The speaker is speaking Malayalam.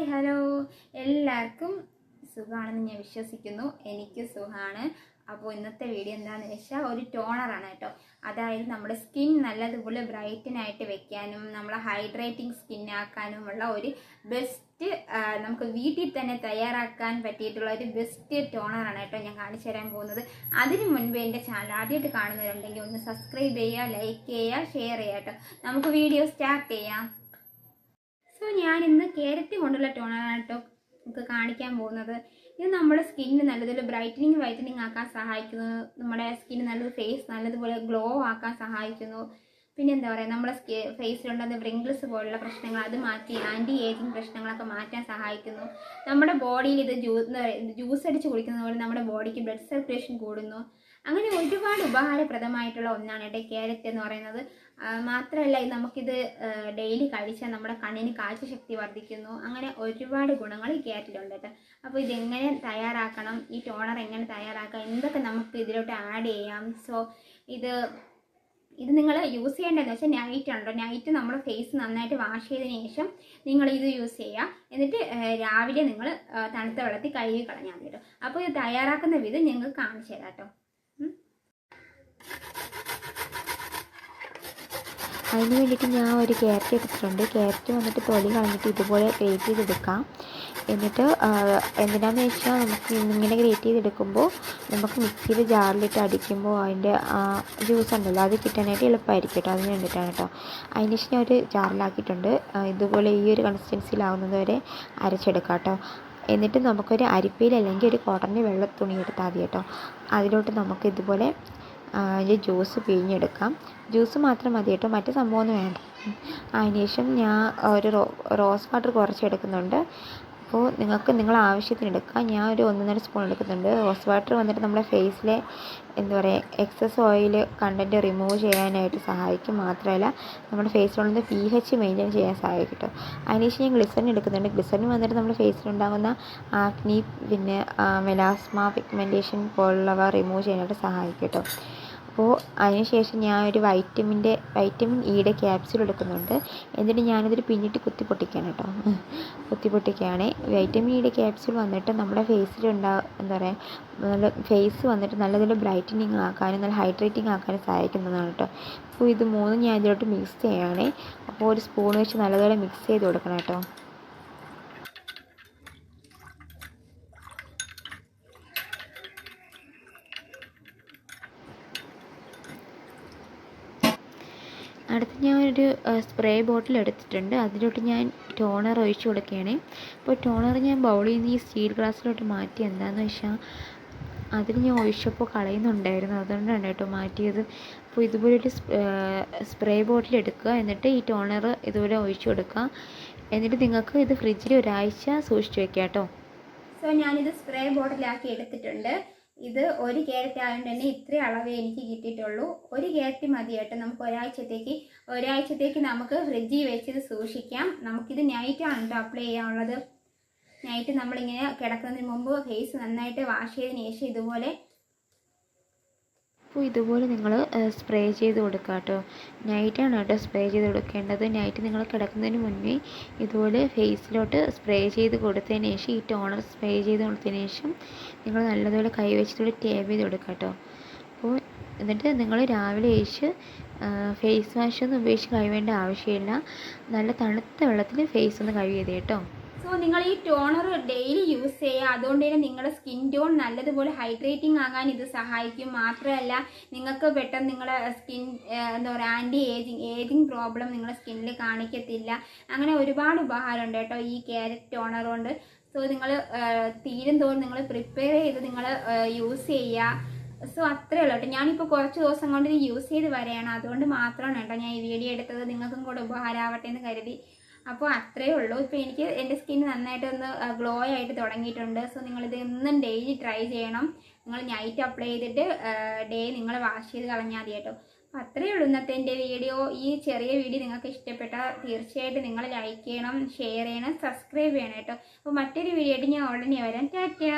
Hi hello. എല്ലാവർക്കും സുഖമാണെന്ന് ഞാൻ വിശ്വസിക്കുന്നു. എനിക്ക് സുഖമാണ്. അപ്പോൾ ഇന്നത്തെ വീഡിയോ എന്താണെന്ന് വെച്ചാൽ ഒരു ടോണറാണ് കേട്ടോ. അതായത് നമ്മുടെ സ്കിൻ നല്ലതുപോലെ ബ്രൈറ്റനായിട്ട് വെക്കാനും നമ്മളെ ഹൈഡ്രേറ്റിംഗ് സ്കിൻ ആക്കാനുമുള്ള ഒരു ബെസ്റ്റ് നമുക്ക് വീട്ടിൽ തന്നെ തയ്യാറാക്കാൻ പറ്റിയിട്ടുള്ള ഒരു ബെസ്റ്റ് ടോണറാണ് കേട്ടോ ഞാൻ കാണിച്ചു തരാൻ പോകുന്നത്. അതിന് മുൻപ് എന്റെ ചാനൽ ആദ്യമായിട്ട് കാണുന്നവരുണ്ടെങ്കിൽ ഒന്ന് സബ്സ്ക്രൈബ് ചെയ്യുക ലൈക്ക് ചെയ്യുക ഷെയർ ചെയ്യുക കേട്ടോ. നമുക്ക് വീഡിയോ സ്റ്റാർട്ട് ചെയ്യാം. സോ ഞാൻ ഇന്ന് കേരറ്റ് കൊണ്ടുള്ള ടോണറാണ് കേട്ടോ നമുക്ക് കാണിക്കാൻ പോകുന്നത്. ഇത് നമ്മുടെ സ്കിന്നിന് നല്ലതുപോലെ ബ്രൈറ്റനിങ് വൈറ്റനിങ് ആക്കാൻ സഹായിക്കുന്നു. നമ്മുടെ സ്കിന്ന് നല്ലത് ഫേസ് നല്ലതുപോലെ ഗ്ലോ ആക്കാൻ സഹായിക്കുന്നു. പിന്നെ എന്താ പറയുക നമ്മുടെ സ്കി ഫേസിലുണ്ടാകുന്ന വ്രിങ്കിൾസ് പോലുള്ള പ്രശ്നങ്ങൾ അത് മാറ്റി ആന്റി ഏജിങ് പ്രശ്നങ്ങളൊക്കെ മാറ്റാൻ സഹായിക്കുന്നു. നമ്മുടെ ബോഡിയിൽ ഇത് ജ്യൂസ് ജ്യൂസ് അടിച്ച് കുടിക്കുന്നത് പോലെ നമ്മുടെ ബോഡിക്ക് ബ്ലഡ് സർക്കുലേഷൻ കൂടുന്നു. അങ്ങനെ ഒരുപാട് ഉപകാരപ്രദമായിട്ടുള്ള ഒന്നാണ് കേട്ടോ ക്യാരറ്റ് എന്ന് പറയുന്നത്. മാത്രമല്ല നമുക്കിത് ഡെയിലി കഴിച്ചാൽ നമ്മുടെ കണ്ണിന് കാഴ്ചശക്തി വർദ്ധിക്കുന്നു. അങ്ങനെ ഒരുപാട് ഗുണങ്ങൾ ഈ ക്യാരറ്റിലുണ്ട് കേട്ടോ. അപ്പോൾ ഇതെങ്ങനെ തയ്യാറാക്കണം? ഈ ടോണർ എങ്ങനെ തയ്യാറാക്കാം? എന്തൊക്കെ നമുക്ക് ഇതിലോട്ട് ആഡ് ചെയ്യാം? സോ ഇത് ഇത് നിങ്ങൾ യൂസ് ചെയ്യേണ്ടതെന്ന് വെച്ചാൽ നൈറ്റ് ഉണ്ടോ നൈറ്റ് നമ്മൾ ഫേസ് നന്നായിട്ട് വാഷ് ചെയ്തതിന് ശേഷം നിങ്ങൾ ഇത് യൂസ് ചെയ്യുക. എന്നിട്ട് രാവിലെ നിങ്ങൾ തണുത്ത വെള്ളത്തിൽ കഴുകി കളഞ്ഞാൽ മതി കേട്ടോ. അപ്പോൾ ഇത് തയ്യാറാക്കുന്ന വിധം ഞങ്ങൾ കാണിച്ചു തരാം കേട്ടോ. അതിന് വേണ്ടിയിട്ട് ഞാൻ ഒരു ക്യാരറ്റ് എടുത്തിട്ടുണ്ട്. ക്യാരറ്റ് വന്നിട്ട് തൊലി കളഞ്ഞിട്ട് ഇതുപോലെ ഗ്രേറ്റ് ചെയ്തെടുക്കാം. എന്നിട്ട് എന്തിനാണെന്ന് വെച്ചാൽ നമുക്ക് ഇങ്ങനെ ഗ്രേറ്റ് ചെയ്തെടുക്കുമ്പോൾ നമുക്ക് മിക്സിയിൽ ജാറിലിട്ട് അടിക്കുമ്പോൾ അതിന്റെ ജ്യൂസ് ഉണ്ടല്ലോ അത് കിട്ടാനായിട്ട് എളുപ്പമായിരിക്കും കേട്ടോ. അതിന് വേണ്ടിയിട്ടാണ് കേട്ടോ. അതിന് ശേഷം ഞാൻ ഒരു ജാറിലാക്കിയിട്ടുണ്ട്. ഇതുപോലെ ഈ ഒരു കൺസിസ്റ്റൻസിയിലാവുന്നത് വരെ അരച്ചെടുക്കാം കേട്ടോ. എന്നിട്ട് നമുക്കൊരു അരിപ്പയിൽ അല്ലെങ്കിൽ ഒരു കോട്ടന്റെ വെള്ള തുണി എടുത്താൽ മതി കേട്ടോ. അതിലോട്ട് നമുക്ക് ഇതുപോലെ അതിന്റെ ജ്യൂസ് പിഴിഞ്ഞെടുക്കാം. ജ്യൂസ് മാത്രം മതി കേട്ടോ മറ്റു സംഭവമൊന്നും വേണ്ട. അതിന് ശേഷം ഞാൻ ഒരു റോസ് വാട്ടർ കുറച്ച് എടുക്കുന്നുണ്ട് അപ്പോൾ നിങ്ങൾക്ക് നിങ്ങൾ ആവശ്യത്തിന് എടുക്കാം. ഞാൻ ഒരു ഒന്നൊന്നര സ്പൂൺ എടുക്കുന്നുണ്ട്. റോസ് വാട്ടർ വന്നിട്ട് നമ്മുടെ ഫേസിലെ എന്താ പറയുക എക്സസ് ഓയിൽ കണ്ടന്റ് റിമൂവ് ചെയ്യാനായിട്ട് സഹായിക്കും. മാത്രമല്ല നമ്മുടെ ഫേസിലുള്ള പി എച്ച് മെയിന്റെയിൻ ചെയ്യാൻ സഹായിക്കും കേട്ടോ. അതിനുശേഷം ഞാൻ ഗ്ലിസറിൻ എടുക്കുന്നുണ്ട്. ഗ്ലിസറിൻ വന്നിട്ട് നമ്മുടെ ഫേസിലുണ്ടാകുന്ന ആക്നി പിന്നെ മെലാസ്മ പിഗ്മെന്റേഷൻ പോലുള്ളവ റിമൂവ് ചെയ്യാനായിട്ട് സഹായിക്കും കേട്ടോ. അപ്പോൾ അതിനുശേഷം ഞാൻ ഒരു വൈറ്റമിന്റെ വൈറ്റമിൻ ഇയുടെ ക്യാപ്സ്യൂൾ എടുക്കുന്നുണ്ട്. എന്നിട്ട് ഞാനിതൊരു പിന്നിട്ട് കുത്തി പൊട്ടിക്കുകയാണ് കേട്ടോ. കുത്തി പൊട്ടിക്കുകയാണ് വൈറ്റമിൻ ഇയുടെ ക്യാപ്സ്യൂൾ വന്നിട്ട് നമ്മുടെ ഫേസിൽ ഉണ്ടാ എന്താ പറയുക നല്ല ഫേസ് വന്നിട്ട് നല്ല നല്ല ബ്രൈറ്റനിങ് ആക്കാനും നല്ല ഹൈഡ്രേറ്റിംഗ് ആക്കാനും സഹായിക്കുന്നതാണ് കേട്ടോ. അപ്പോൾ ഇത് മൂന്നും ഞാൻ ഇതിലോട്ട് മിക്സ് ചെയ്യുകയാണ് അപ്പോൾ ഒരു സ്പൂൺ വെച്ച് നല്ലതുപോലെ മിക്സ് ചെയ്ത് കൊടുക്കണം കേട്ടോ. അടുത്ത് ഞാൻ ഒരു സ്പ്രേ ബോട്ടിൽ എടുത്തിട്ടുണ്ട്. അതിലോട്ട് ഞാൻ ടോണർ ഒഴിച്ചു കൊടുക്കുകയാണ്. അപ്പോൾ ടോണർ ഞാൻ ബൗളിൽ നിന്ന് ഈ സ്റ്റീൽ ഗ്ലാസ്സിലോട്ട് മാറ്റി. എന്താണെന്ന് വെച്ചാൽ അതിൽ ഞാൻ ഒഴിച്ചപ്പോൾ കളയുന്നുണ്ടായിരുന്നു. അതുകൊണ്ടാണ് കേട്ടോ മാറ്റിയത്. അപ്പോൾ ഇതുപോലെ ഒരു സ്പ്രേ ബോട്ടിൽ എടുക്കുക. എന്നിട്ട് ഈ ടോണർ ഇതുപോലെ ഒഴിച്ചു കൊടുക്കുക. എന്നിട്ട് നിങ്ങൾക്ക് ഇത് ഫ്രിഡ്ജിൽ ഒരാഴ്ച സൂക്ഷിച്ച് വെക്കാം കേട്ടോ. സോ ഞാനിത് സ്പ്രേ ബോട്ടിലാക്കി എടുത്തിട്ടുണ്ട്. ഇത് ഒരു ക്യാരറ്റ് ആയതുകൊണ്ട് തന്നെ ഇത്രയും അളവേ എനിക്ക് കിട്ടിയിട്ടുള്ളൂ. ഒരു ക്യാരറ്റ് മതി കേട്ടോ. നമുക്ക് ഒരാഴ്ചത്തേക്ക് ഒരാഴ്ചത്തേക്ക് നമുക്ക് ഫ്രിഡ്ജിൽ വെച്ച് ഇത് സൂക്ഷിക്കാം. നമുക്കിത് നൈറ്റാണ് കേട്ടോ അപ്ലൈ ചെയ്യാനുള്ളത്. നൈറ്റ് നമ്മളിങ്ങനെ കിടക്കുന്നതിന് മുമ്പ് ഫേസ് നന്നായിട്ട് വാഷ് ചെയ്തതിന് ശേഷം ഇതുപോലെ അപ്പോൾ ഇതുപോലെ നിങ്ങൾ സ്പ്രേ ചെയ്ത് കൊടുക്കുക കേട്ടോ നൈറ്റാണ് കേട്ടോ സ്പ്രേ ചെയ്ത് കൊടുക്കേണ്ടത്. നൈറ്റ് നിങ്ങൾ കിടക്കുന്നതിന് മുന്നേ ഇതുപോലെ ഫേസിലോട്ട് സ്പ്രേ ചെയ്ത് കൊടുത്തതിന് ശേഷം ഈ ടോണർ സ്പ്രേ ചെയ്ത് കൊടുത്തതിന് ശേഷം നിങ്ങൾ നല്ലതുപോലെ കൈ വെച്ചിട്ട് ടേപ്പ് ചെയ്ത് കൊടുക്കുക കേട്ടോ അപ്പോൾ എന്നിട്ട് നിങ്ങൾ രാവിലെ കഴിച്ച് ഫേസ് വാഷ് ഒന്നും ഉപയോഗിച്ച് കഴുകേണ്ട ആവശ്യമില്ല. നല്ല തണുത്ത വെള്ളത്തിൽ ഫേസ് ഒന്ന് കഴുകിയത് കേട്ടോ സോ നിങ്ങൾ ഈ ടോണർ ഡെയിലി യൂസ് ചെയ്യുക. അതുകൊണ്ട് തന്നെ നിങ്ങളുടെ സ്കിൻ ടോൺ നല്ലതുപോലെ ഹൈഡ്രേറ്റിംഗ് ആകാൻ ഇത് സഹായിക്കും. മാത്രമല്ല നിങ്ങൾക്ക് പെട്ടെന്ന് നിങ്ങളുടെ സ്കിൻ എന്താ പറയുക ആന്റി ഏജിങ് ഏജിങ് പ്രോബ്ലം നിങ്ങളുടെ സ്കിന്നിൽ കാണിക്കത്തില്ല. അങ്ങനെ ഒരുപാട് ഉപകാരമുണ്ട് കേട്ടോ ഈ ക്യാരറ്റ് ടോണർ കൊണ്ട്. സോ നിങ്ങൾ തീരും തോറും നിങ്ങൾ പ്രിപ്പയർ ചെയ്ത് നിങ്ങൾ യൂസ് ചെയ്യുക. സോ അത്രേ ഉള്ളൂ കേട്ടോ. ഞാനിപ്പോൾ കുറച്ച് ദിവസം കൊണ്ട് ഇത് യൂസ് ചെയ്ത് വരെയാണ് അതുകൊണ്ട് മാത്രമാണ് കേട്ടോ ഞാൻ ഈ വീഡിയോ എടുത്തത്. നിങ്ങൾക്കും കൂടെ ഉപകാരമാവട്ടെ എന്ന് കരുതി അപ്പോൾ അത്രയേ ഉള്ളൂ. ഇപ്പോൾ എനിക്ക് എന്റെ സ്കിൻ നന്നായിട്ടൊന്ന് ഗ്ലോ ആയിട്ട് തുടങ്ങിയിട്ടുണ്ട്. സോ നിങ്ങളിത് എന്നും ഡെയിലി ട്രൈ ചെയ്യണം. നിങ്ങൾ നൈറ്റ് അപ്ലൈ ചെയ്തിട്ട് ഡേ നിങ്ങൾ വാഷ് ചെയ്ത് കളഞ്ഞാൽ മതി കേട്ടോ. അപ്പോൾ അത്രയേ ഉള്ളൂ ഇന്നത്തെ എന്റെ വീഡിയോ. ഈ ചെറിയ വീഡിയോ നിങ്ങൾക്ക് ഇഷ്ടപ്പെട്ടാൽ തീർച്ചയായിട്ടും നിങ്ങൾ ലൈക്ക് ചെയ്യണം ഷെയർ ചെയ്യണം സബ്സ്ക്രൈബ് ചെയ്യണം കേട്ടോ. അപ്പോൾ മറ്റൊരു വീഡിയോ ആയിട്ട് ഞാൻ ഉടനെ വരാം. ടാറ്റാ!